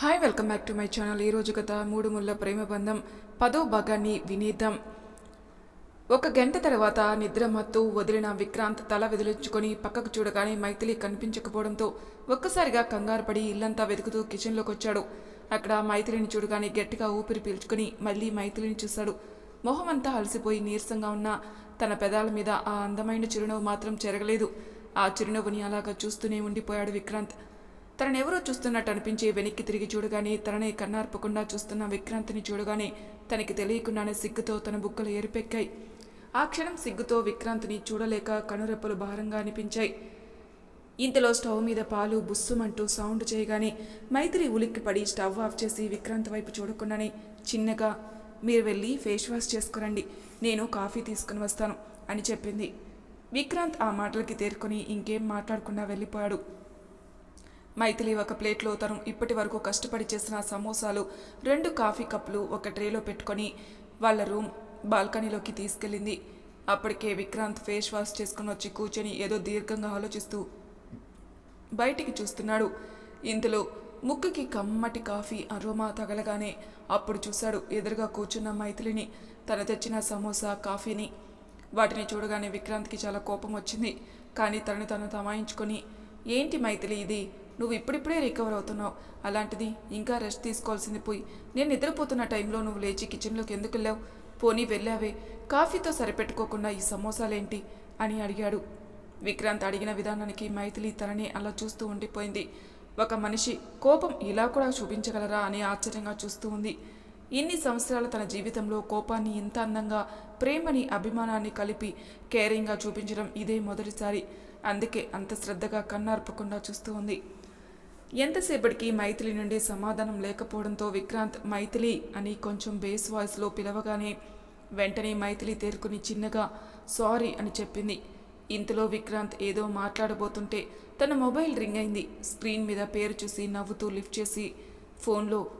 Hi welcome back to my channel ఈరోజు కథ మూడు ముళ్ళ ప్రేమ బంధం. పదో భాగాన్ని వినేద్దాం. ఒక గంట తర్వాత నిద్ర మత్తు వదిలిన విక్రాంత్ తల వెదిలించుకొని పక్కకు చూడగానే మైథిలి కనిపించకపోవడంతో ఒక్కసారిగా కంగారు పడి ఇల్లంతా వెతుకుతూ కిచెన్లోకి వచ్చాడు. అక్కడ మైథిలిని చూడగానే గట్టిగా ఊపిరి పీల్చుకుని మళ్ళీ మైథిలిని చూశాడు. మొహం అంతా అలసిపోయి నీరసంగా ఉన్న తన పెదాల మీద ఆ అందమైన చిరునవ్వు మాత్రం చెరగలేదు. ఆ చిరునవ్వుని అలాగా చూస్తూనే ఉండిపోయాడు విక్రాంత్. తననెవరో చూస్తున్నట్టు అనిపించి వెనక్కి తిరిగి చూడగానే తననే కన్నార్పకుండా చూస్తున్న విక్రాంత్ని చూడగానే తనకి తెలియకుండానే సిగ్గుతో తన బుక్కలు ఏరిపెక్కాయి. ఆ క్షణం సిగ్గుతో విక్రాంత్ని చూడలేక కనురెప్పలు భారంగా అనిపించాయి. ఇంతలో స్టవ్ మీద పాలు బుస్సుమంటూ సౌండ్ చేయగానే మైత్రి ఉలిక్కిపడి స్టవ్ ఆఫ్ చేసి విక్రాంత్ వైపు చూడకుండానే చిన్నగా మీరు వెళ్ళి ఫేస్ వాష్ చేసుకురండి. నేను కాఫీ తీసుకుని వస్తాను అని చెప్పింది. విక్రాంత్ ఆ మాటలకి తేరుకొని ఇంకేం మాట్లాడకుండా వెళ్ళిపోయాడు. మైథిలి ఒక ప్లేట్లో తను ఇప్పటి వరకు కష్టపడి చేసిన సమోసాలు రెండు కాఫీ కప్పులు ఒక ట్రేలో పెట్టుకొని వాళ్ళ రూమ్ బాల్కనీలోకి తీసుకెళ్ళింది. అప్పటికే విక్రాంత్ ఫేస్ వాష్ చేసుకుని వచ్చి కూర్చొని ఏదో దీర్ఘంగా ఆలోచిస్తూ బయటికి చూస్తున్నాడు. ఇంతలో ముక్కుకి కమ్మటి కాఫీ అరోమా తగలగానే అప్పుడు చూశాడు ఎదురుగా కూర్చున్న మైథిలిని. తను తెచ్చిన సమోసా కాఫీని వాటిని చూడగానే విక్రాంత్కి చాలా కోపం వచ్చింది. కానీ తనని తను తమాయించుకొని ఏంటి మైథిలి ఇది? నువ్వు ఇప్పుడిప్పుడే రికవర్ అవుతున్నావు. అలాంటిది ఇంకా రెస్ట్ తీసుకోవాల్సింది పోయి. నేను నిద్రపోతున్న టైంలో నువ్వు లేచి కిచెన్లోకి ఎందుకు వెళ్ళావు? పోనీ వెళ్ళావే. కాఫీతో సరిపెట్టుకోకుండా ఈ సమోసాలేంటి? అని అడిగాడు. విక్రాంత్ అడిగిన విధానానికి మైథిలి తనని అలా చూస్తూ ఉండిపోయింది. ఒక మనిషి కోపం ఇలా కూడా చూపించగలరా అని ఆశ్చర్యంగా చూస్తూ ఉంది. ఇన్ని సంవత్సరాల తన జీవితంలో కోపాన్ని ఇంత అందంగా ప్రేమని అభిమానాన్ని కలిపి కేరింగ్గా చూపించడం ఇదే మొదటిసారి. అందుకే అంత శ్రద్ధగా కన్నార్పకుండా చూస్తూ ఉంది. ఎంతసేపటికి మైథిలి నుండి సమాధానం లేకపోవడంతో విక్రాంత్ మైథిలి అని కొంచెం బేస్ వాయిస్లో పిలవగానే వెంటనే మైథిలి తేరుకుని చిన్నగా సారీ అని చెప్పింది. ఇంతలో విక్రాంత్ ఏదో మాట్లాడబోతుంటే తన మొబైల్ రింగ్ అయింది. స్క్రీన్ మీద పేరు చూసి నవ్వుతూ లిఫ్ట్ చేసి ఫోన్లో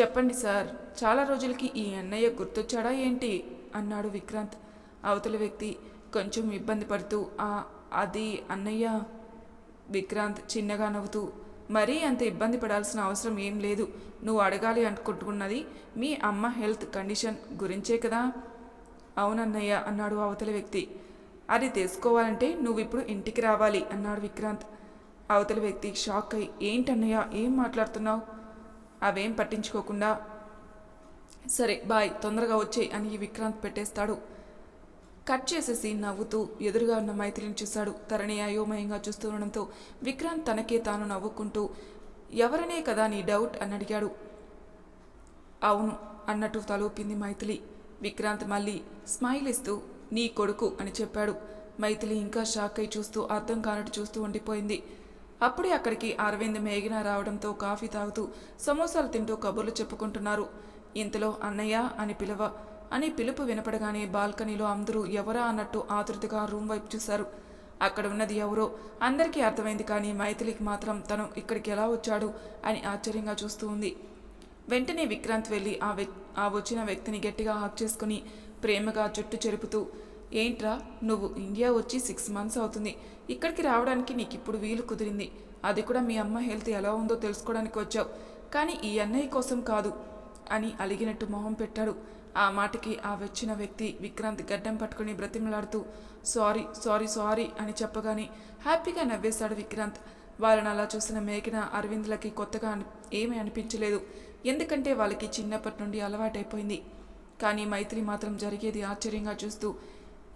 చెప్పండి సార్ చాలా రోజులకి ఈ అన్నయ్య గుర్తొచ్చాడా ఏంటి? అన్నాడు విక్రాంత్. అవతల వ్యక్తి కొంచెం ఇబ్బంది పడుతూ ఆ అది అన్నయ్య? విక్రాంత్ చిన్నగా నవ్వుతూ మరీ అంత ఇబ్బంది పడాల్సిన అవసరం ఏం లేదు. నువ్వు అడగాలి అనుకుంటున్నది మీ అమ్మ హెల్త్ కండిషన్ గురించే కదా? అవునన్నయ్య అన్నాడు అవతల వ్యక్తి. అది తెలుసుకోవాలంటే నువ్వు ఇప్పుడు ఇంటికి రావాలి అన్నాడు విక్రాంత్. అవతల వ్యక్తి షాక్ అయి ఏంటన్నయ్య ఏం మాట్లాడుతున్నావు? అవేం పట్టించుకోకుండా? సరే బాయ్ తొందరగా వచ్చేయి అని విక్రాంత్ పెట్టేస్తాడు. కట్ చేసేసి నవ్వుతూ ఎదురుగా ఉన్న మైత్రిని చూశాడు. తరణి అయోమయంగా చూస్తుండడంతో విక్రాంత్ తనకే తాను నవ్వుకుంటూ ఎవరనే కదా నీ డౌట్? అని అడిగాడు. అవును అన్నట్టు తలూపింది మైథిలి. విక్రాంత్ మళ్ళీ స్మైల్ ఇస్తూ నీ కొడుకు అని చెప్పాడు. మైథిలి ఇంకా షాక్ అయి చూస్తూ అర్థం కానట్టు చూస్తూ ఉండిపోయింది. అప్పుడే అక్కడికి అరవింద్ మేఘన రావడంతో కాఫీ తాగుతూ సమోసాలు తింటూ కబుర్లు చెప్పుకుంటున్నారు. ఇంతలో అన్నయ్య అని పిలవ అని పిలుపు వినపడగానే బాల్కనీలో అందరూ ఎవరా అన్నట్టు ఆతృతగా రూమ్ వైపు చూశారు. అక్కడ ఉన్నది ఎవరో? అందరికీ అర్థమైంది కానీ మైథిలికి మాత్రం తను ఇక్కడికి ఎలా వచ్చాడు అని ఆశ్చర్యంగా చూస్తూ ఉంది. వెంటనే విక్రాంత్ వెళ్ళి ఆ వ్యక్ ఆ వచ్చిన వ్యక్తిని గట్టిగా హాక్ చేసుకుని ప్రేమగా జుట్టు చెరుపుతూ ఏంట్రా నువ్వు ఇండియా వచ్చి సిక్స్ మంత్స్ అవుతుంది. ఇక్కడికి రావడానికి నీకు ఇప్పుడు వీలు కుదిరింది. అది కూడా మీ అమ్మ హెల్త్ ఎలా ఉందో తెలుసుకోవడానికి వచ్చావు. కానీ ఈ అన్నయ్య కోసం కాదు అని అలిగినట్టు మొహం పెట్టాడు. ఆ మాటకి ఆ వచ్చిన వ్యక్తి విక్రాంత్ గడ్డం పట్టుకుని బ్రతిమలాడుతూ సారీ సారీ సారీ అని చెప్పగానే హ్యాపీగా నవ్వేశాడు విక్రాంత్. వాళ్ళని అలా చూసిన మేఘన అరవింద్లకి కొత్తగా అని ఏమీ అనిపించలేదు. ఎందుకంటే వాళ్ళకి చిన్నప్పటి నుండి అలవాటైపోయింది. కానీ మైత్రి మాత్రం జరిగేది ఆశ్చర్యంగా చూస్తూ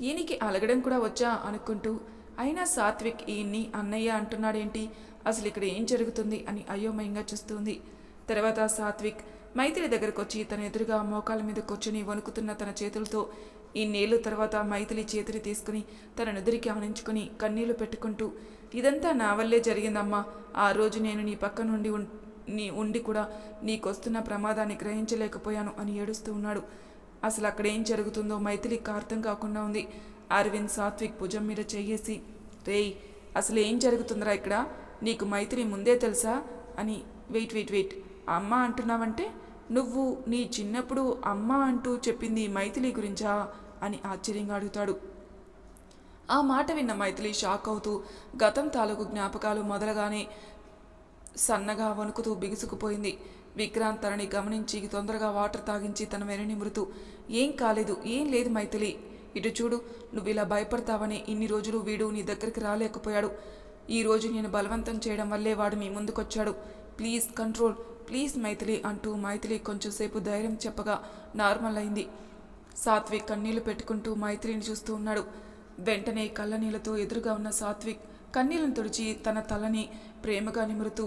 ఈయనకి అలగడం కూడా వచ్చా? అనుకుంటూ అయినా సాత్విక్ ఈయన్ని అన్నయ్య అంటున్నాడేంటి? అసలు ఇక్కడ ఏం జరుగుతుంది? అని అయోమయంగా చూస్తుంది తర్వాత సాత్విక్ మైథిలి దగ్గరకు వచ్చి తన ఎదురుగా మోకాల మీద కూర్చుని వణుకుతున్న తన చేతులతో ఇన్నేళ్ళు తర్వాత మైథిలి చేతిని తీసుకుని తన నుదురికి ఆనించుకుని కన్నీళ్ళు పెట్టుకుంటూ ఇదంతా నా వల్లే జరిగిందమ్మా. ఆ రోజు నేను నీ పక్క నుండి నీ ఉండి కూడా నీకొస్తున్న ప్రమాదాన్ని గ్రహించలేకపోయాను అని ఏడుస్తూ ఉన్నాడు. అసలు అక్కడ ఏం జరుగుతుందో మైథిలికి అర్థం కాకుండా ఉంది. అరవింద్ సాత్విక్ భుజం మీద చెయ్యేసి రేయ్ అసలు ఏం జరుగుతుందిరా ఇక్కడ? నీకు మైత్రి ముందే తెలుసా? అని వెయిట్ వెయిట్ వెయిట్. అమ్మ అంటున్నావంటే నువ్వు నీ చిన్నప్పుడు అమ్మ అంటూ చెప్పింది మైథిలి గురించా? అని ఆశ్చర్యంగా అడుగుతాడు. ఆ మాట విన్న మైథిలి షాక్ అవుతూ గతం తాలూకు జ్ఞాపకాలు మొదలగానే సన్నగా వణుకుతూ బిగుసుకుపోయింది. విక్రాంత్ తనని గమనించి తొందరగా వాటర్ తాగించి తన వెనని మృతు ఏం కాలేదు ఏం లేదు మైథిలి. ఇటు చూడు నువ్వు ఇలా భయపడతావని ఇన్ని రోజులు వీడు నీ దగ్గరికి రాలేకపోయాడు. ఈ రోజు నేను బలవంతం చేయడం వల్లే వాడు మీ ముందుకొచ్చాడు. ప్లీజ్ కంట్రోల్ ప్లీజ్ మైథిలి అంటూ మైథిలి కొంచెంసేపు ధైర్యం చెప్పగా నార్మల్ అయింది. సాత్విక్ కన్నీళ్ళు పెట్టుకుంటూ మైత్రిని చూస్తూ ఉన్నాడు. వెంటనే కళ్ళనీళ్ళతో ఎదురుగా ఉన్న సాత్విక్ కన్నీళ్ళను తుడిచి తన తలని ప్రేమగా నిమురుతూ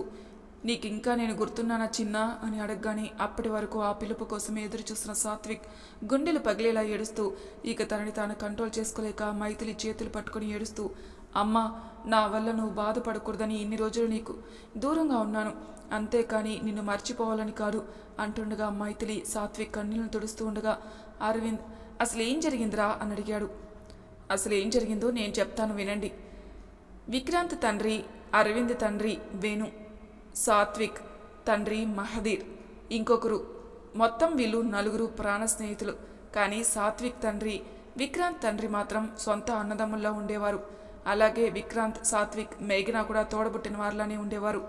నీకింకా నేను గుర్తున్నానా చిన్నా? అని అడగగానే అప్పటి వరకు ఆ పిలుపు కోసమే ఎదురు చూసిన సాత్విక్ గుండెలు పగిలేలా ఏడుస్తూ ఇక తనని తాను కంట్రోల్ చేసుకోలేక మైథిలి చేతులు పట్టుకుని ఏడుస్తూ అమ్మా నా వల్ల నువ్వు బాధపడకూడదని ఇన్ని రోజులు నీకు దూరంగా ఉన్నాను. అంతేకాని నిన్ను మర్చిపోవాలని కాదు అంటుండగా మైథిలి సాత్విక్ కన్నీళ్ళను తుడుస్తూ ఉండగా అరవింద్ అసలు ఏం జరిగిందిరా? అని అడిగాడు. అసలు ఏం జరిగిందో నేను చెప్తాను వినండి. విక్రాంత్ తండ్రి అరవింద్ తండ్రి వేణు సాత్విక్ తండ్రి మహదీర్ ఇంకొకరు మొత్తం వీళ్ళు నలుగురు ప్రాణ స్నేహితులు. కానీ సాత్విక్ తండ్రి విక్రాంత్ తండ్రి మాత్రం సొంత అన్నదమ్ముల్లో ఉండేవారు. అలాగే విక్రాంత్ సాత్విక్ మేఘన కూడా తోడబుట్టిన వారిలానే ఉండేవారు.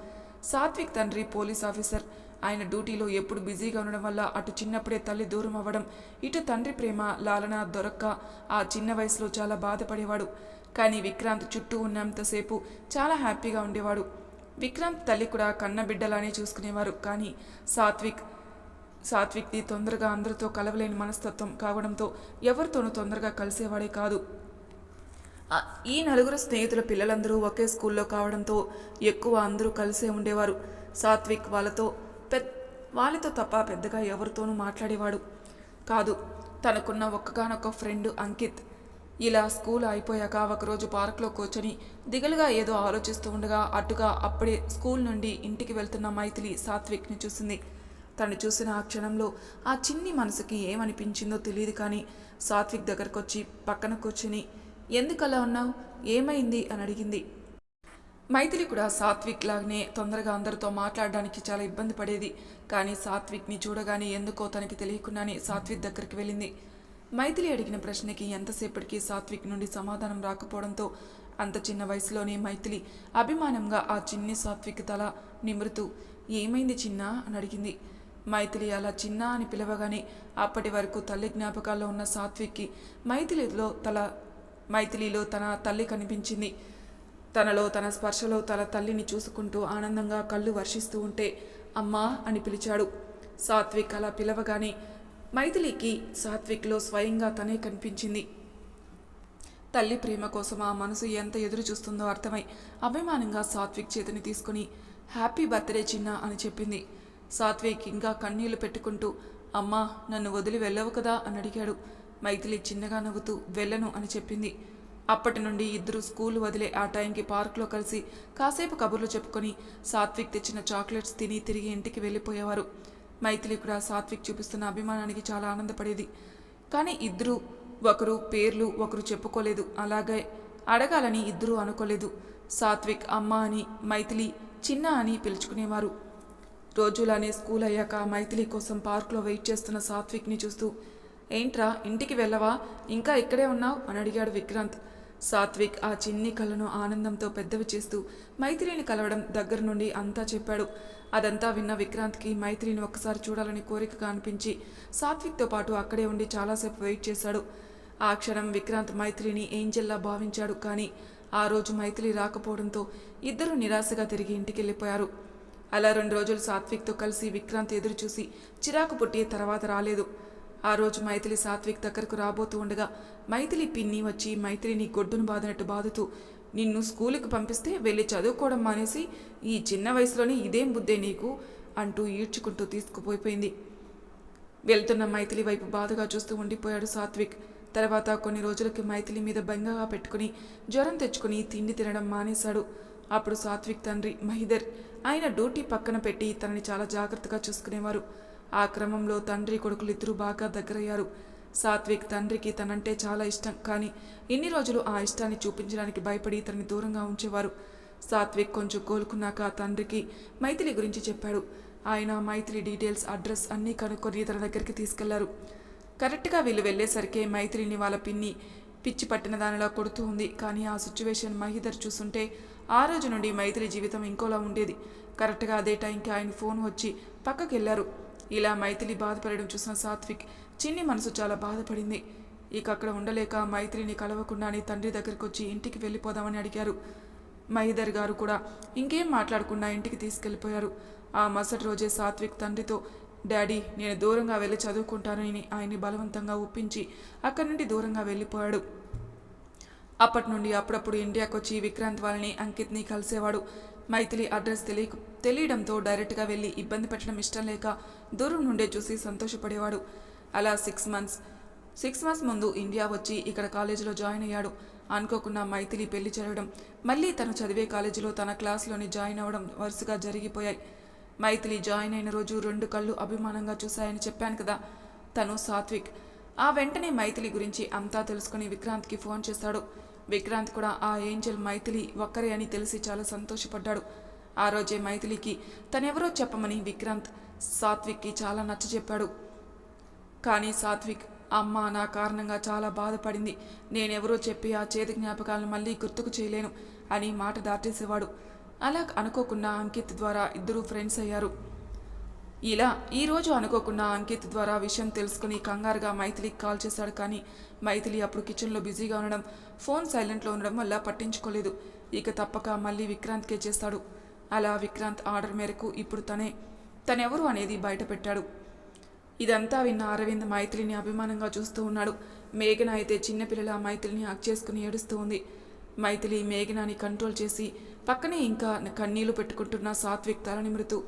సాత్విక్ తండ్రి పోలీస్ ఆఫీసర్. ఆయన డ్యూటీలో ఎప్పుడు బిజీగా ఉండడం వల్ల అటు చిన్నప్పుడే తల్లి దూరం అవ్వడం ఇటు తండ్రి ప్రేమ లాలన దొరక్క ఆ చిన్న వయసులో చాలా బాధపడేవాడు. కానీ విక్రాంత్ చుట్టూ ఉన్నంతసేపు చాలా హ్యాపీగా ఉండేవాడు. విక్రాంత్ తల్లి కూడా కన్న బిడ్డలానే చూసుకునేవారు. కానీ సాత్విక్ సాత్విక్ది తొందరగా అందరితో కలవలేని మనస్తత్వం కావడంతో ఎవరితోనూ తొందరగా కలిసేవాడే కాదు. ఈ నలుగురు స్నేహితుల పిల్లలందరూ ఒకే స్కూల్లో కావడంతో ఎక్కువ అందరూ కలిసే ఉండేవారు. సాత్విక్ వాళ్ళతో పె వాళ్ళతో తప్ప పెద్దగా ఎవరితోనూ మాట్లాడేవాడు కాదు. తనకున్న ఒక్కగానొక్క ఫ్రెండ్ అంకిత్. ఇలా స్కూల్ అయిపోయాక ఒకరోజు పార్క్లో కూర్చొని దిగులుగా ఏదో ఆలోచిస్తూ ఉండగా అటుగా అప్పుడే స్కూల్ నుండి ఇంటికి వెళ్తున్న మైథిలి సాత్విక్ని చూసింది. తను చూసిన ఆ క్షణంలో ఆ చిన్ని మనసుకి ఏమనిపించిందో తెలియదు కానీ సాత్విక్ దగ్గరకు వచ్చి పక్కన కూర్చుని ఎందుకలా ఉన్నావు? ఏమైంది? అని అడిగింది. మైథిలి కూడా సాత్విక్ లాగానే తొందరగా అందరితో మాట్లాడడానికి చాలా ఇబ్బంది పడేది. కానీ సాత్విక్ని చూడగానే ఎందుకో తనకి తెలియకుండానే సాత్విక్ దగ్గరికి వెళ్ళింది. మైథిలి అడిగిన ప్రశ్నకి ఎంతసేపటికి సాత్విక్ నుండి సమాధానం రాకపోవడంతో అంత చిన్న వయసులోనే మైథిలి అభిమానంగా ఆ చిన్ని సాత్విక్ తల నిమురుతూ ఏమైంది చిన్న? అని అడిగింది. మైథిలి అలా చిన్న అని పిలవగానే అప్పటి వరకు తల్లి జ్ఞాపకాల్లో ఉన్న సాత్విక్కి మైథిలిలో తల మైథిలిలో తన తల్లి కనిపించింది. తనలో తన స్పర్శలో తన తల్లిని చూసుకుంటూ ఆనందంగా కళ్ళు వర్షిస్తూ ఉంటే అమ్మా అని పిలిచాడు. సాత్విక్ అలా పిలవగానే మైథిలికి సాత్విక్లో స్వయంగా తనే కనిపించింది. తల్లి ప్రేమ కోసం ఆ మనసు ఎంత ఎదురు చూస్తుందో అర్థమై అభిమానంగా సాత్విక్ చేతిని తీసుకుని హ్యాపీ బర్త్డే చిన్న అని చెప్పింది. సాత్విక్ ఇంకా కన్నీళ్ళు పెట్టుకుంటూ అమ్మా నన్ను వదిలి వెళ్ళవు కదా అని అడిగాడు. మైథిలి చిన్నగా నవ్వుతూ వెళ్ళను అని చెప్పింది. అప్పటి నుండి ఇద్దరు స్కూల్ వదిలే ఆ టైంకి పార్క్లో కలిసి కాసేపు కబుర్లు చెప్పుకొని సాత్విక్ తెచ్చిన చాక్లెట్స్ తిని తిరిగి ఇంటికి వెళ్ళిపోయేవారు. మైథిలి కూడా సాత్విక్ చూపిస్తున్న అభిమానానికి చాలా ఆనందపడేది. కానీ ఇద్దరు ఒకరు పేర్లు ఒకరు చెప్పుకోలేదు. అలాగే అడగాలని ఇద్దరూ అనుకోలేదు. సాత్విక్ అమ్మ అని మైథిలి చిన్న అని పిలుచుకునేవారు. రోజులానే స్కూల్ అయ్యాక మైథిలి కోసం పార్క్లో వెయిట్ చేస్తున్న సాత్విక్ని చూస్తూ ఏంట్రా ఇంటికి వెళ్ళవా? ఇంకా ఇక్కడే ఉన్నావు? అని అడిగాడు విక్రాంత్. సాత్విక్ ఆ చిన్ని కళ్ళను ఆనందంతో పెద్దవి చేస్తూ మైత్రిని కలవడం దగ్గర నుండి అంతా చెప్పాడు. అదంతా విన్న విక్రాంత్కి మైత్రిని ఒక్కసారి చూడాలని కోరికగా అనిపించి సాత్విక్తో పాటు అక్కడే ఉండి చాలాసేపు వెయిట్ చేశాడు. ఆ క్షణం విక్రాంత్ మైత్రిని ఏంజెల్లా భావించాడు కానీ ఆ రోజు మైత్రి రాకపోవడంతో ఇద్దరు నిరాశగా తిరిగి ఇంటికి వెళ్ళిపోయారు అలా రెండు రోజులు సాత్విక్తో కలిసి విక్రాంత్ ఎదురుచూసి చిరాకు పుట్టి తర్వాత రాలేదు. ఆ రోజు మైథిలి సాత్విక్ దగ్గరకు రాబోతూ ఉండగా మైథిలి పిన్ని వచ్చి మైథిలిని గొడ్డును బాదినట్టు బాదుతూ నిన్ను స్కూలుకి పంపిస్తే వెళ్ళి చదువుకోవడం మానేసి ఈ చిన్న వయసులోనే ఇదేం బుద్ధే నీకు అంటూ ఈడ్చుకుంటూ తీసుకుపోయిపోయింది. వెళ్తున్న మైథిలి వైపు బాధగా చూస్తూ ఉండిపోయాడు సాత్విక్. తర్వాత కొన్ని రోజులకి మైథిలి మీద బెంగగా పెట్టుకుని జ్వరం తెచ్చుకుని తిండి తినడం మానేశాడు. అప్పుడు సాత్విక్ తండ్రి మహిదర్ ఆయన డ్యూటీ పక్కన పెట్టి తనని చాలా జాగ్రత్తగా చూసుకునేవారు. ఆ క్రమంలో తండ్రి కొడుకులు ఇద్దరు బాగా దగ్గరయ్యారు. సాత్విక్ తండ్రికి తనంటే చాలా ఇష్టం. కానీ ఇన్ని రోజులు ఆ ఇష్టాన్ని చూపించడానికి భయపడి తనని దూరంగా ఉంచేవారు. సాత్విక్ కొంచెం కోలుకున్నాక తండ్రికి మైథిలి గురించి చెప్పాడు. ఆయన మైత్రి డీటెయిల్స్ అడ్రస్ అన్నీ కనుక్కొని తన దగ్గరికి తీసుకెళ్ళారు. కరెక్ట్గా వీళ్ళు వెళ్ళేసరికి మైత్రిని వాళ్ళ పిన్ని పిచ్చి పట్టిన దానిలా కొడుతూ ఉంది. కానీ ఆ సిచ్యువేషన్ మహిదర్ చూస్తుంటే ఆ రోజు నుండి మైత్రి జీవితం ఇంకోలా ఉండేది. కరెక్ట్గా అదే టైంకి ఆయన ఫోన్ వచ్చి పక్కకి వెళ్ళారు ఇలా మైథిలి బాధపడడం చూసిన సాత్విక్ చిన్ని మనసు చాలా బాధపడింది. ఇక అక్కడ ఉండలేక మైత్రిని కలవకుండానే తండ్రి దగ్గరికి వచ్చి ఇంటికి వెళ్ళిపోదామని అడిగారు. మహిదర్ గారు కూడా ఇంకేం మాట్లాడకుండా ఇంటికి తీసుకెళ్ళిపోయారు. ఆ మరుసటి రోజే సాత్విక్ తండ్రితో డాడీ నేను దూరంగా వెళ్ళి చదువుకుంటానని ఆయన్ని బలవంతంగా ఒప్పించి అక్కడి నుండి దూరంగా వెళ్ళిపోయాడు. అప్పటి నుండి అప్పుడప్పుడు ఇండియాకు వచ్చి విక్రాంత్ వాళ్ళని అంకిత్ని కలిసేవాడు. మైథిలి అడ్రస్ తెలియ తెలియడంతో డైరెక్ట్గా వెళ్ళి ఇబ్బంది పెట్టడం ఇష్టం లేక దూరం నుండే చూసి సంతోషపడేవాడు. అలా సిక్స్ మంత్స్ సిక్స్ మంత్స్ ముందు ఇండియా వచ్చి ఇక్కడ కాలేజీలో జాయిన్ అయ్యాడు. అనుకోకుండా మైథిలి పెళ్ళి జరగడం మళ్ళీ తను చదివే కాలేజీలో తన క్లాస్లోని జాయిన్ అవ్వడం వరుసగా జరిగిపోయాయి. మైథిలి జాయిన్ అయిన రోజు రెండు కళ్ళు అభిమానంగా చూశాయని చెప్పాను కదా! తను సాత్విక్. ఆ వెంటనే మైథిలి గురించి అంతా తెలుసుకుని విక్రాంత్కి ఫోన్ చేశాడు విక్రాంత్ కూడా ఆ ఏంజల్ మైథిలి ఒక్కరే అని తెలిసి చాలా సంతోషపడ్డాడు. ఆ రోజే మైథిలికి తనెవరో చెప్పమని విక్రాంత్ సాత్విక్కి చాలా నచ్చజెప్పాడు కానీ సాత్విక్ అమ్మ నా కారణంగా చాలా బాధపడింది. నేనెవరో చెప్పి ఆ చేతి జ్ఞాపకాలను మళ్ళీ గుర్తుకు చేయలేను అని మాట దాటేసేవాడు. అలా అనుకోకుండా అంకిత్ ద్వారా ఇద్దరూ ఫ్రెండ్స్ అయ్యారు. ఇలా ఈరోజు అనుకోకుండా అంకిత్ ద్వారా విషయం తెలుసుకుని కంగారుగా మైథిలికి కాల్ చేశాడు కానీ మైథిలి అప్పుడు కిచెన్లో బిజీగా ఉండడం ఫోన్ సైలెంట్లో ఉండడం వల్ల పట్టించుకోలేదు. ఇక తప్పక మళ్ళీ విక్రాంత్కే చేస్తాడు. అలా విక్రాంత్ ఆర్డర్ మేరకు ఇప్పుడు తనే తనెవరు అనేది బయటపెట్టాడు. ఇదంతా విన్న అరవింద్ మైథిలిని అభిమానంగా చూస్తూ ఉన్నాడు. మేఘన అయితే చిన్నపిల్లల మైథిలిని హక్ చేసుకుని ఏడుస్తూ ఉంది. మైథిలి మేఘనాని కంట్రోల్ చేసి పక్కనే ఇంకా కన్నీళ్ళు పెట్టుకుంటున్న సాత్విక్ తల నిమురుతూ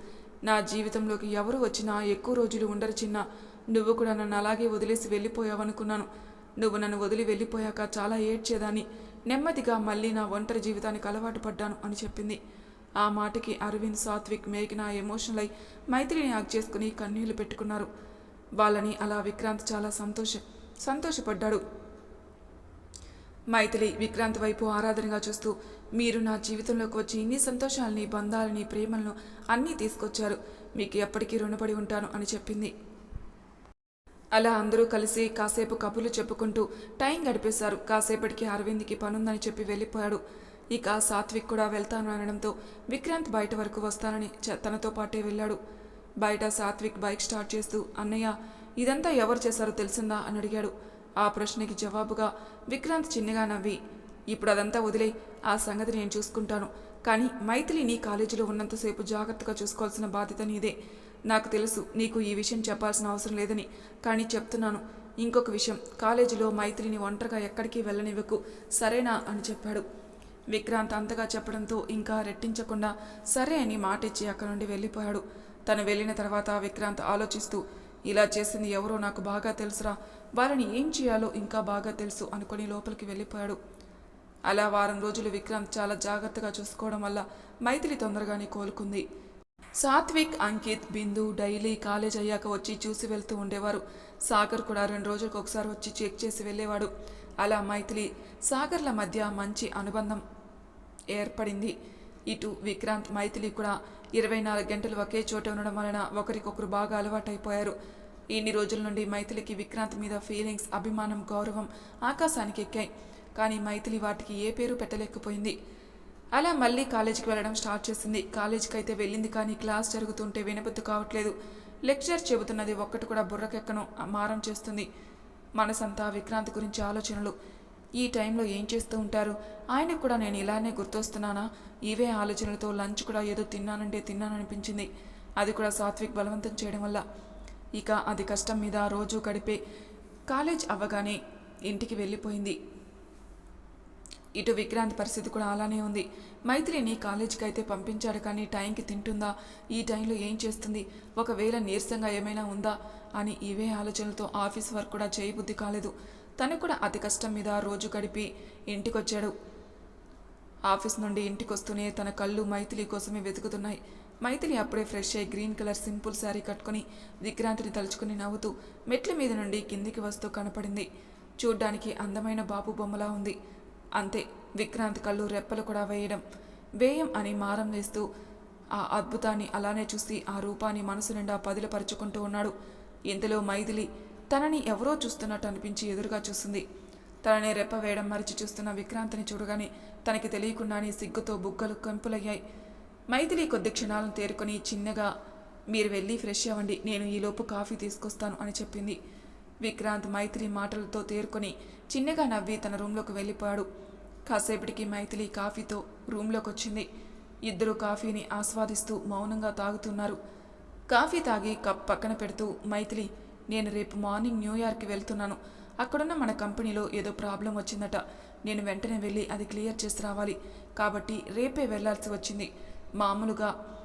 నా జీవితంలోకి ఎవరు వచ్చినా ఎక్కువ రోజులు ఉండరు చిన్న. నువ్వు కూడా నన్ను అలాగే వదిలేసి వెళ్ళిపోయావనుకున్నాను. నువ్వు నన్ను వదిలి వెళ్ళిపోయాక చాలా ఏడ్చేదాన్ని. నెమ్మదిగా మళ్ళీ నా ఒంటరి జీవితానికి అలవాటు పడ్డాను అని చెప్పింది. ఆ మాటకి అరవింద్ సాత్విక్ మేఘన ఎమోషనల్ అయి మైత్రిని యాక్ చేసుకుని కన్నీళ్ళు పెట్టుకున్నారు. వాళ్ళని అలా విక్రాంత్ చాలా సంతోష సంతోషపడ్డాడు. మైథిలి విక్రాంత్ వైపు ఆరాధనగా చూస్తూ మీరు నా జీవితంలోకి వచ్చి ఇన్ని సంతోషాలని బంధాలని ప్రేమలను అన్నీ తీసుకొచ్చారు. మీకు ఎప్పటికీ రుణపడి ఉంటాను అని చెప్పింది. అలా అందరూ కలిసి కాసేపు కబుర్లు చెప్పుకుంటూ టైం గడిపేశారు. కాసేపటికి అరవింద్కి పనుందని చెప్పి వెళ్ళిపోయాడు. ఇక సాత్విక్ కూడా వెళ్తాను అనడంతో విక్రాంత్ బయట వరకు వస్తానని చ- తనతో పాటే వెళ్ళాడు. బయట సాత్విక్ బైక్ స్టార్ట్ చేస్తూ అన్నయ్య ఇదంతా ఎవరు చేశారో తెలిసిందా? అని అడిగాడు. ఆ ప్రశ్నకి జవాబుగా విక్రాంత్ చిన్నగా నవ్వి ఇప్పుడు అదంతా వదిలే. ఆ సంగతి నేను చూసుకుంటాను. కానీ మైథిలి నీ కాలేజీలో ఉన్నంతసేపు జాగ్రత్తగా చూసుకోవాల్సిన బాధ్యత నీదే. నాకు తెలుసు నీకు ఈ విషయం చెప్పాల్సిన అవసరం లేదని. కానీ చెప్తున్నాను. ఇంకొక విషయం. కాలేజీలో మైత్రిని ఒంటరిగా ఎక్కడికి వెళ్ళనివ్వకు. సరేనా అని చెప్పాడు. విక్రాంత్ అంతగా చెప్పడంతో ఇంకా రెట్టించకుండా సరే అని మాట ఇచ్చి అక్కడి నుండి వెళ్ళిపోయాడు. తను వెళ్ళిన తర్వాత విక్రాంత్ ఆలోచిస్తూ ఇలా చేసింది ఎవరో నాకు బాగా తెలుసురా. వాళ్ళని ఏం చేయాలో ఇంకా బాగా తెలుసు అనుకుని లోపలికి వెళ్ళిపోయాడు. అలా వారం రోజులు విక్రాంత్ చాలా జాగ్రత్తగా చూసుకోవడం వల్ల మైథిలి తొందరగానే కోలుకుంది. సాత్విక్ అంకిత్ బిందు డైలీ కాలేజ్ అయ్యాక వచ్చి చూసి వెళ్తూ ఉండేవారు. సాగర్ కూడా రెండు రోజులకు ఒకసారి వచ్చి చెక్ చేసి వెళ్ళేవాడు. అలా మైథిలి సాగర్ల మధ్య మంచి అనుబంధం ఏర్పడింది. ఇటు విక్రాంత్ మైథిలి కూడా ఇరవై నాలుగు గంటలు ఒకే చోట ఉండడం వలన ఒకరికొకరు బాగా అలవాటైపోయారు. ఇన్ని రోజుల నుండి మైథిలికి విక్రాంత్ మీద ఫీలింగ్స్ అభిమానం గౌరవం ఆకాశానికి ఎక్కాయి కానీ మైథిలి వాటికి ఏ పేరు పెట్టలేకపోయింది. అలా మళ్ళీ కాలేజీకి వెళ్ళడం స్టార్ట్ చేసింది. కాలేజీకి అయితే వెళ్ళింది కానీ క్లాస్ జరుగుతుంటే వినబుద్ధి కావట్లేదు. లెక్చర్ చెబుతున్నది ఒక్కటి కూడా బుర్రకెక్కను మారం చేస్తుంది. మనసంతా విక్రాంత్ గురించి ఆలోచనలు. ఈ టైంలో ఏం చేస్తూ ఉంటారు? ఆయనకు కూడా నేను ఇలానే గుర్తొస్తున్నానా? ఇవే ఆలోచనలతో లంచ్ కూడా ఏదో తిన్నానంటే తిన్నాననిపించింది. అది కూడా సాత్విక్ బలవంతం చేయడం వల్ల. ఇక అది కష్టం మీద రోజు గడిపే. కాలేజ్ అవ్వగానే ఇంటికి వెళ్ళిపోయింది. ఇటు విక్రాంత్ పరిస్థితి కూడా అలానే ఉంది. మైత్రిని కాలేజీకి అయితే పంపించాడు కానీ టైంకి తింటుందా? ఈ టైంలో ఏం చేస్తుంది? ఒకవేళ నీరసంగా ఏమైనా ఉందా? అని ఇవే ఆలోచనలతో ఆఫీస్ వర్క్ కూడా చేయబుద్ధి కాలేదు. తను కూడా అతి కష్టం మీద రోజు గడిపి ఇంటికొచ్చాడు. ఆఫీస్ నుండి ఇంటికి వస్తూనే తన కళ్ళు మైథిలి కోసమే వెతుకుతున్నాయి. మైథిలి అప్పుడే ఫ్రెష్ అయ్యి గ్రీన్ కలర్ సింపుల్ శారీ కట్టుకుని విక్రాంతిని తలుచుకుని నవ్వుతూ మెట్ల మీద నుండి కిందికి వస్తూ కనపడింది. చూడ్డానికి అందమైన బాబు బొమ్మలా ఉంది. అంతే. విక్రాంత్ కళ్ళు రెప్పలు కూడా వేయడం. వేయం అని మారం వేస్తూ ఆ అద్భుతాన్ని అలానే చూసి ఆ రూపాన్ని మనసు నిండా పదిలపరుచుకుంటూ ఉన్నాడు. ఇంతలో మైథిలి తనని ఎవరో చూస్తున్నట్టు అనిపించి ఎదురుగా చూస్తుంది. తననే రెప్ప వేయడం మరిచి చూస్తున్న విక్రాంత్ని చూడగానే తనకి తెలియకుండానే సిగ్గుతో బుగ్గలు కంపులయ్యాయి. మైథిలి కొద్ది క్షణాలను తేరుకొని చిన్నగా మీరు వెళ్ళి ఫ్రెష్ అవ్వండి. నేను ఈలోపు కాఫీ తీసుకొస్తాను అని చెప్పింది. విక్రాంత్ మైత్రి మాటలతో తేరుకొని చిన్నగా నవ్వి తన రూంలోకి వెళ్ళిపోయాడు. కాసేపటికి మైథిలి కాఫీతో రూంలోకి వచ్చింది ఇద్దరు కాఫీని ఆస్వాదిస్తూ మౌనంగా తాగుతున్నారు. కాఫీ తాగి కప్ పక్కన పెడుతూ మైథిలి నేను రేపు మార్నింగ్ న్యూయార్క్కి వెళ్తున్నాను. అక్కడున్న మన కంపెనీలో ఏదో ప్రాబ్లం వచ్చిందట. నేను వెంటనే వెళ్ళి అది క్లియర్ చేసి రావాలి. కాబట్టి రేపే వెళ్ళాల్సి వచ్చింది. మామూలుగా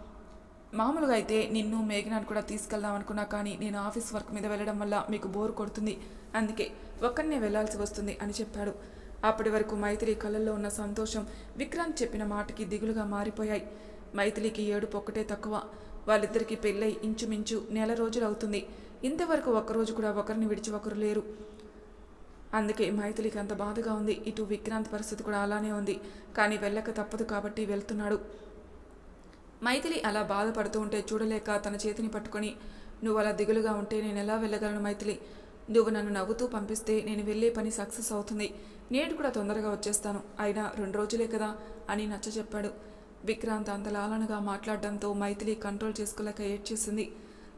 మామూలుగా అయితే నిన్ను మేఘనాన్ని కూడా తీసుకెళ్దాం అనుకున్నా కానీ నేను ఆఫీస్ వర్క్ మీద వెళ్ళడం వల్ల మీకు బోర్ కొడుతుంది. అందుకే ఒక్కరినే వెళ్ళాల్సి వస్తుంది అని చెప్పాడు. అప్పటి వరకు మైత్రి కళ్ళల్లో ఉన్న సంతోషం విక్రాంత్ చెప్పిన మాటకి దిగులుగా మారిపోయాయి. మైథిలికి ఏడుపు ఒక్కటే తక్కువ. వాళ్ళిద్దరికీ పెళ్ళై ఇంచుమించు నెల రోజులు అవుతుంది. ఇంతవరకు ఒక్కరోజు కూడా ఒకరిని విడిచి ఒకరు లేరు. అందుకే మైథిలికి అంత బాధగా ఉంది. ఇటు విక్రాంత్ పరిస్థితి కూడా అలానే ఉంది. కానీ వెళ్ళక తప్పదు కాబట్టి వెళ్తున్నాడు. మైథిలి అలా బాధపడుతూ ఉంటే చూడలేక తన చేతిని పట్టుకొని నువ్వు అలా దిగులుగా ఉంటే నేను ఎలా వెళ్ళగలను మైథిలి? నువ్వు నన్ను నవ్వుతూ పంపిస్తే నేను వెళ్ళే పని సక్సెస్ అవుతుంది. నేను కూడా తొందరగా వచ్చేస్తాను. అయినా రెండు రోజులే కదా అని నచ్చ చెప్పాడు. విక్రాంత్ అంత లాలనగా మాట్లాడడంతో మైథిలి కంట్రోల్ చేసుకోలేక ఏడ్చేసింది.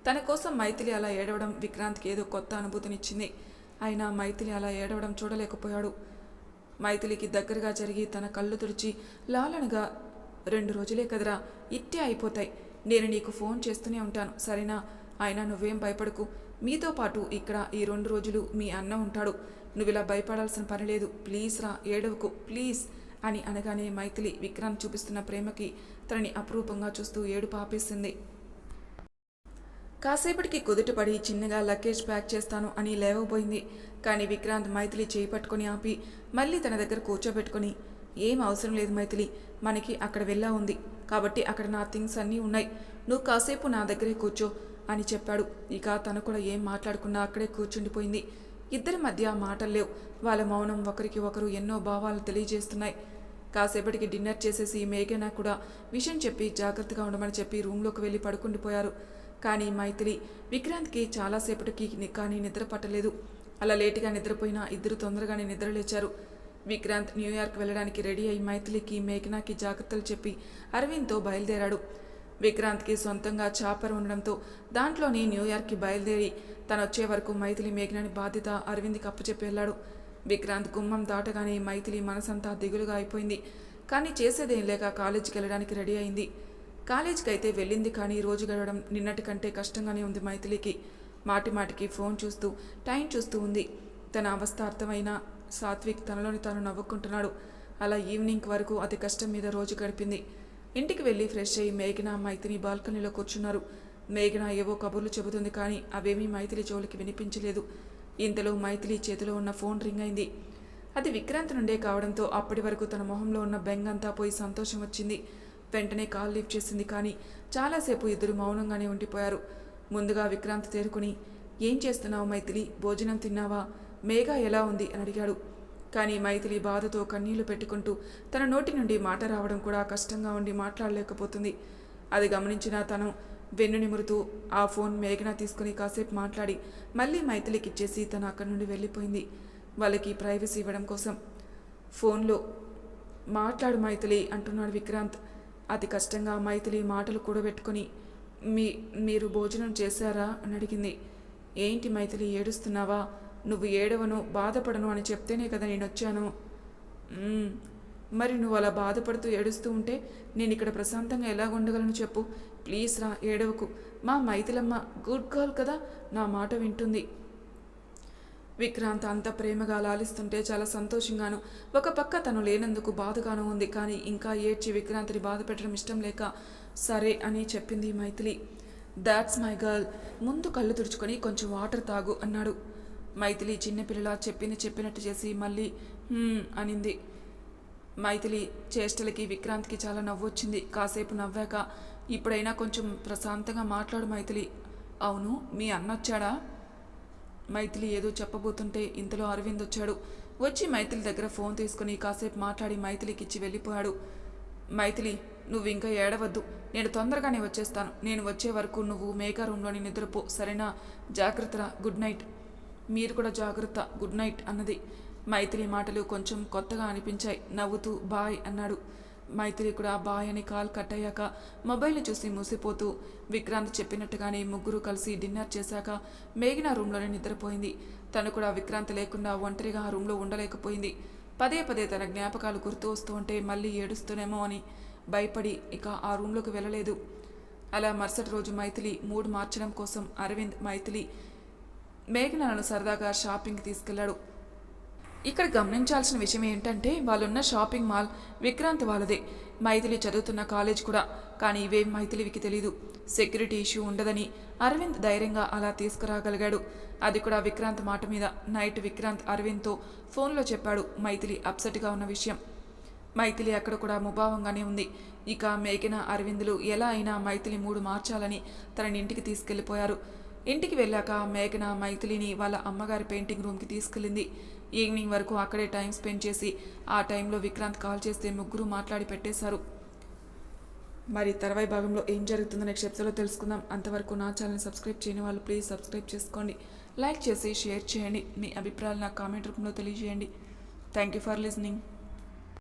తన కోసం మైథిలి అలా ఏడవడం విక్రాంత్కి ఏదో కొత్త అనుభూతినిచ్చింది. అయినా మైథిలి అలా ఏడవడం చూడలేకపోయాడు. మైథిలికి దగ్గరగా జరిగి తన కళ్ళు తుడిచి లాలనగా రెండు రోజులే కదరా ఇట్టే అయిపోతాయి. నేను నీకు ఫోన్ చేస్తూనే ఉంటాను. సరేనా? అయినా నువ్వేం భయపడకు. మీతో పాటు ఇక్కడ ఈ రెండు రోజులు మీ అన్న ఉంటాడు. నువ్వు ఇలా భయపడాల్సిన పని లేదు. ప్లీజ్ రా ఏడవకు. ప్లీజ్ అని అనగానే మైథిలి విక్రాంత్ చూపిస్తున్న ప్రేమకి తనని అపురూపంగా చూస్తూ ఏడు పాపేసింది కాసేపటికి కుదుటపడి చిన్నగా లగేజ్ ప్యాక్ చేస్తాను అని లేవబోయింది. కానీ విక్రాంత్ మైథిలి చేయి పట్టుకొని ఆపి మళ్ళీ తన దగ్గర కూర్చోబెట్టుకొని ఏం అవసరం లేదు మైథిలి. మనకి అక్కడ వెళ్ళా ఉంది. కాబట్టి అక్కడ నా థింగ్స్ అన్నీ ఉన్నాయి. నువ్వు కాసేపు నా దగ్గరే కూర్చో అని చెప్పాడు. ఇక తను కూడా ఏం మాట్లాడుకున్నా అక్కడే కూర్చుండిపోయింది. ఇద్దరి మధ్య మాటలు లేవు. వాళ్ళ మౌనం ఒకరికి ఒకరు ఎన్నో భావాలు తెలియజేస్తున్నాయి. కాసేపటికి డిన్నర్ చేసేసి మేఘనా కూడా విషయం చెప్పి జాగ్రత్తగా ఉండమని చెప్పి రూమ్లోకి వెళ్ళి పడుకుండిపోయారు. కానీ మైథిలి విక్రాంత్కి చాలాసేపటికి కానీ నిద్ర పట్టలేదు. అలా లేటుగా నిద్రపోయినా ఇద్దరు తొందరగానే నిద్ర లేచారు విక్రాంత్ న్యూయార్క్ వెళ్ళడానికి రెడీ అయి మైథిలికి మేఘనాకి జాగ్రత్తలు చెప్పి అరవింద్తో బయలుదేరాడు. విక్రాంత్కి సొంతంగా చాపర్ ఉండడంతో దాంట్లోని న్యూయార్క్కి బయలుదేరి తను వచ్చే వరకు మైథిలి మేఘనాని బాధ్యత అరవింద్కి అప్పచెప్పి వెళ్ళాడు. విక్రాంత్ గుమ్మం దాటగానే మైథిలి మనసంతా దిగులుగా అయిపోయింది. కానీ చేసేదేం లేక కాలేజీకి వెళ్ళడానికి రెడీ అయింది. కాలేజీకి అయితే వెళ్ళింది కానీ రోజు గడవడం నిన్నటి కంటే కష్టంగానే ఉంది మైథిలికి. మాటి మాటికి ఫోన్ చూస్తూ టైం చూస్తూ ఉంది. తన అవస్థ అర్థమైనా సాత్విక్ తనలోని తాను నవ్వుకుంటున్నాడు. అలా ఈవినింగ్ వరకు అతి కష్టం మీద రోజు గడిపింది. ఇంటికి వెళ్ళి ఫ్రెష్ అయ్యి మేఘన మైథిలి బాల్కనీలో కూర్చున్నారు. మేఘన ఏవో కబుర్లు చెబుతుంది కానీ అవేమీ మైథిలి జోలికి వినిపించలేదు. ఇంతలో మైథిలి చేతిలో ఉన్న ఫోన్ రింగ్ అయింది. అది విక్రాంత్ నుండే కావడంతో అప్పటి వరకు తన మొహంలో ఉన్న బెంగంతా పోయి సంతోషం వచ్చింది. వెంటనే కాల్ లిఫ్ట్ చేసింది కానీ చాలాసేపు ఇద్దరు మౌనంగానే ఉండిపోయారు. ముందుగా విక్రాంత్ తేరుకుని ఏం చేస్తున్నావు మైథిలి? భోజనం తిన్నావా? మేఘ ఎలా ఉంది అని అడిగాడు. కానీ మైథిలి బాధతో కన్నీళ్ళు పెట్టుకుంటూ తన నోటి నుండి మాట రావడం కూడా కష్టంగా ఉండి మాట్లాడలేకపోతుంది. అది గమనించిన తను వెన్ను నిమురుతూ ఆ ఫోన్ మేఘన తీసుకుని కాసేపు మాట్లాడి మళ్ళీ మైథిలికి ఇచ్చేసి తను అక్కడి నుండి వెళ్ళిపోయింది. వాళ్ళకి ప్రైవసీ ఇవ్వడం కోసం. ఫోన్లో మాట్లాడు మైథిలి అంటున్నాడు విక్రాంత్. అతి కష్టంగా మైథిలి మాటలు కూడబెట్టుకొని మీ మీరు భోజనం చేశారా? అని అడిగింది. ఏంటి మైథిలి ఏడుస్తున్నావా? నువ్వు ఏడవను బాధపడను అని చెప్తేనే కదా నేను వచ్చాను. మరి నువ్వు అలా బాధపడుతూ ఏడుస్తూ ఉంటే నేను ఇక్కడ ప్రశాంతంగా ఎలా ఉండగలను చెప్పు? ప్లీజ్ రా ఏడవకు. మా మైథిలమ్మ గుడ్ గర్ల్ కదా నా మాట వింటుంది. విక్రాంత్ అంత ప్రేమగా లాలిస్తుంటే చాలా సంతోషంగాను ఒక పక్క తను లేనందుకు బాధగాను ఉంది కానీ ఇంకా ఏడ్చి విక్రాంత్ని బాధ పెట్టడం ఇష్టం లేక సరే అని చెప్పింది మైథిలి. That's my girl. ముందు కళ్ళు తుడుచుకొని కొంచెం వాటర్ తాగు అన్నాడు. మైథిలి చిన్నపిల్లలా చెప్పింది చెప్పినట్టు చేసి మళ్ళీ అనింది. మైథిలి చేష్టలకి విక్రాంత్కి చాలా నవ్వు వచ్చింది కాసేపు నవ్వాక ఇప్పుడైనా కొంచెం ప్రశాంతంగా మాట్లాడు మైథిలి. అవును మీ అన్న వచ్చాడా మైథిలి ఏదో చెప్పబోతుంటే ఇంతలో అరవింద్ వచ్చాడు. వచ్చి మైథిలి దగ్గర ఫోన్ తీసుకుని కాసేపు మాట్లాడి మైథిలికి ఇచ్చి వెళ్ళిపోయాడు. మైథిలి నువ్వు ఇంకా ఏడవద్దు. నేను తొందరగానే వచ్చేస్తాను. నేను వచ్చే వరకు నువ్వు మేఘా రూమ్లోని నిద్రపో. సరేనా? జాగ్రత్త గుడ్ నైట్. మీరు కూడా జాగ్రత్త గుడ్ నైట్ అన్నది. మైత్రి మాటలు కొంచెం కొత్తగా అనిపించాయి. నవ్వుతూ బాయ్ అన్నాడు. మైత్రి కూడా బాయ్ అని కాల్ కట్ అయ్యాక మొబైల్ని చూసి మూసిపోతూ విక్రాంత్ చెప్పినట్టుగానే ముగ్గురు కలిసి డిన్నర్ చేశాక మేఘన రూమ్లోనే నిద్రపోయింది. తను కూడా విక్రాంత్ లేకుండా ఒంటరిగా ఆ రూమ్లో ఉండలేకపోయింది. పదే పదే తన జ్ఞాపకాలు గుర్తు వస్తూ ఉంటే మళ్ళీ ఏడుస్తూనేమో అని భయపడి ఇక ఆ రూమ్లోకి వెళ్ళలేదు. అలా మరుసటి రోజు మైథిలి మూడ్ మార్చడం కోసం అరవింద్ మైథిలి మేఘనలను సరదాగా షాపింగ్కి తీసుకెళ్ళాడు ఇక్కడ గమనించాల్సిన విషయం ఏంటంటే వాళ్ళున్న షాపింగ్ మాల్ విక్రాంత్ వాళ్ళదే. మైథిలి చదువుతున్న కాలేజ్ కూడా కానీ ఇవేం మైథిలివికి తెలీదు. సెక్యూరిటీ ఇష్యూ ఉండదని అరవింద్ ధైర్యంగా అలా తీసుకురాగలిగాడు. అది కూడా విక్రాంత్ మాట మీద. నైట్ విక్రాంత్ అరవింద్తో ఫోన్లో చెప్పాడు మైథిలి అప్సెట్గా ఉన్న విషయం. మైథిలి అక్కడ కూడా ముభావంగానే ఉంది. ఇక మేఘన అరవిందులు ఎలా అయినా మైథిలి మూడు మార్చాలని తనని ఇంటికి తీసుకెళ్ళిపోయారు ఇంటికి వెళ్ళాక మేఘన మైథిలిని వాళ్ళ అమ్మగారి పెయింటింగ్ రూమ్కి తీసుకెళ్ళింది. ఈవినింగ్ వరకు అక్కడే టైం స్పెండ్ చేసి ఆ టైంలో విక్రాంత్ కాల్ చేస్తే ముగ్గురు మాట్లాడి పెట్టేశారు. మరి తర్వాయి భాగంలో ఏం జరుగుతుందో నెక్స్ట్ ఎపిసోడ్లో తెలుసుకుందాం. అంతవరకు నా ఛానల్ సబ్స్క్రైబ్ చేయని వాళ్ళు ప్లీజ్ సబ్స్క్రైబ్ చేసుకోండి. లైక్ చేసి షేర్ చేయండి. మీ అభిప్రాయాలు నాకు కామెంట్ రూపంలో తెలియజేయండి. Thank you for listening